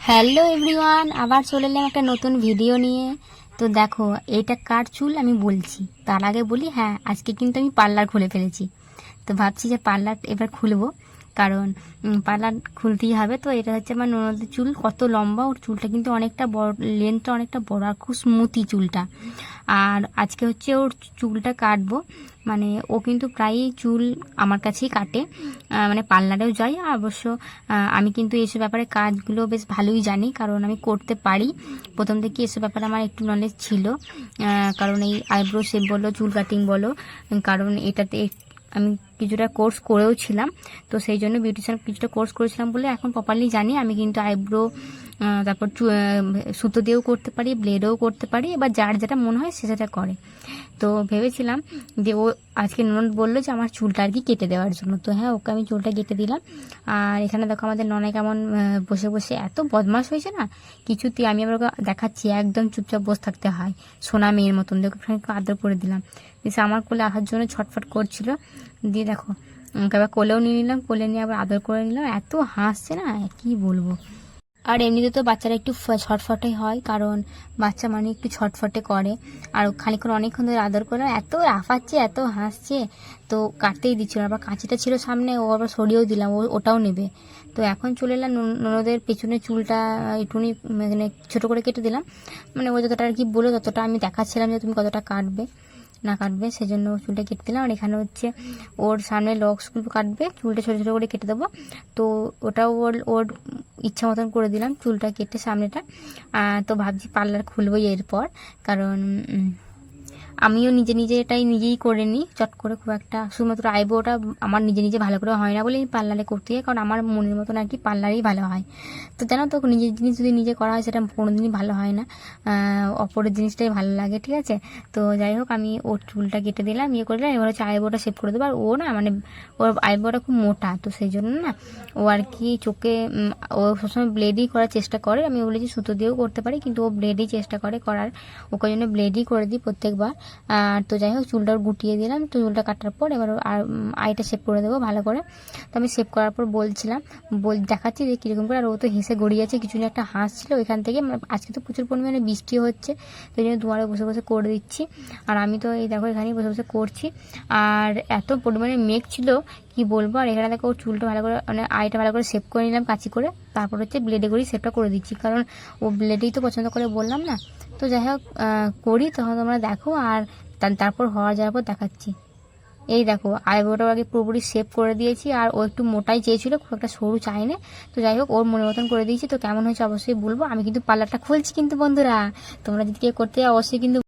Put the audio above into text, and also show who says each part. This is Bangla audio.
Speaker 1: হ্যালো এভরিওয়ান আবার চলে এলাম একটা নতুন ভিডিও নিয়ে। তো দেখো এটা কার চুল আমি বলছি। তার আগে বলি হ্যাঁ আজকে কিন্তু আমি পার্লার খুলে ফেলেছি। তো ভাবছি যে পার্লার এবার খুলবো। কারণ পার্লার খুলতেই হবে। তো এটা হচ্ছে আমার ননদের চুল। কত লম্বা, ওর চুলটা কিন্তু অনেকটা বড় লেন্থটা অনেকটা বড় আর খুব স্মুথি চুলটা। আর আজকে হচ্ছে ওর চুলটা কাটবো। মানে ও কিন্তু প্রায়ই চুল আমার কাছেই কাটে। মানে পার্লারেও আর অবশ্য আমি কিন্তু এসব ব্যাপারে কাজগুলো বেশ ভালোই জানি, কারণ আমি করতে পারি। প্রথম থেকে এসব ব্যাপারে আমার একটু নলেজ ছিল। কারণ এই আইব্রো শেপ বলো, চুল কাটিং বলো, কারণ এটাতে আমি কিছুটা কোর্স করেও ছিলাম। তো সেই জন্য বিউটিশিয়ান কিছুটা কোর্স করেছিলাম বলে এখন প্রপারলি জানি। আমি কিন্তু আইব্রো তারপর সুতো দিয়েও করতে পারি ব্লেডেও করতে পারি। এবার যার যেটা মনে হয় সে সেটা করে। তো ভেবেছিলাম যে ও আজকে ননদ বলল যে আমার চুলটা আর কি কেটে দেওয়ার জন্য। তো হ্যাঁ ওকে আমি চুলটা কেটে দিলাম। আর এখানে দেখো আমাদের ননাই কেমন বসে বসে এত বদমাশ হয়েছে না, কিছুতেই আমি আবার দেখাচ্ছি, একদম চুপচাপ বসে থাকতে হয়। সোনা মেয়ের মতন, দেখো আদর করে দিলাম। এসে আমার কোলে আসার জন্য ছটফট করছিল। দিয়ে দেখো, ওকে আবার কোলেও নিয়ে নিলাম, কোলে নিয়ে আবার আদর করে নিলাম। এত হাসছে না, কি বলব? আর এমনিতে তো বাচ্চারা একটু ছটফটে হয়, কারণ বাচ্চা মানে একটু ছটফটে করে। আর খানিক্ষণ অনেকক্ষণ ধরে আদর করে এত আফাচ্ছে, এত হাসছে, তো কাটতেই দিচ্ছিল আবার কাঁচিটা ছিল সামনে, ও আবার সরিয়েও দিলাম, ও ওটাও নেবে। তো এখন চলে এলাম নন- ননদের পেছনে চুলটা একটুখানি মানে ছোটো করে কেটে দিলাম। মানে ও যতটা আর কি বলে ততটা আমি দেখাচ্ছিলাম যে তুমি কতটা কাটবে। না কাটবে, সেজন্য চুলটা কেটে দিলাম। আর এখানে হচ্ছে ওর সামনে লক্সগুলো কাটবে, চুলটা ছোটো ছোটো করে কেটে দেবো। তো ওটাও ওর ওর ইচ্ছা মতন করে দিলাম চুলটা কেটে সামনেটা। তো ভাবছি পার্লার খুলবই এরপর, কারণ আমিও নিজে নিজে এটাই নিজেই করে নিই। চট করে খুব একটা, শুধুমাত্র আইব্রোটা আমার নিজে নিজে ভালো করে হয় না বলে পার্লারে করতে যাই, কারণ আমার মনের মতন আর কি পার্লারেই ভালো হয়। তো জানো তো, নিজের জিনিস যদি নিজে করা হয়, সেটা কোনো দিনই ভালো হয় না। অপরের জিনিসটাই ভালো লাগে, ঠিক আছে? তো যাই হোক, আমি ওর চুলটা কেটে দিলাম ইয়ে করে দিলাম, এবার হচ্ছে আইব্রোটা শেভ করে দেবো। আর ও না মানে ওর আইব্রোটা খুব মোটা, তো সেই জন্য না ও আর কি চোখে ও সবসময় ব্লেডই করার চেষ্টা করে। আমি বলেছি সুতো দিয়েও করতে পারি, কিন্তু ও ব্লেডই চেষ্টা করে করার। ওকে জন্য ব্লেডই করে দিই প্রত্যেকবার। আর তো যাই হোক চুলটা গুটিয়ে দিলাম। তো চুলটা কাটার পর এবার আর আইটা শেভ করে দেবো ভালো করে। তো আমি শেভ করার পর বলছিলাম, বল, দেখাচ্ছি যে কীরকম করে আর ও তো হেসে গড়িয়েছে কিছু একটা হাসছিল ওইখান থেকে মানে আজকে তো প্রচুর পরিমাণে বৃষ্টি হচ্ছে, তো জন্য দুয়ারে বসে বসে করে দিচ্ছি। আর আমি তো এই দেখো এখানেই বসে বসে করছি। আর এত পরিমাণে মেঘ ছিল, কি বলব? আর এখানে দেখো চুলটা ভালো করে মানে আইটা ভালো করে সেভ করে নিলাম কাঁচি করে। তারপর হচ্ছে ব্লেডে করেই সেভটা করে দিচ্ছি। কারণ ও ব্লেডেই তো পছন্দ করে বললাম না। তো যাই হোক করি, তখন তোমরা দেখো আর তারপর হওয়া যাওয়ার পর দেখাচ্ছি। এই দেখো আইব্রোটা আগে পুরোপুরি সেভ করে দিয়েছি আর ও একটু মোটাই চেয়েছিল, খুব একটা সরু চাইনে তো যাই হোক, ওর মনের মতন করে দিয়েছি। তো কেমন হয়েছে অবশ্যই বলব। আমি কিন্তু পার্লারটা খুলছি কিন্তু বন্ধুরা। তোমরা যদি কেউ করতে অবশ্যই কিন্তু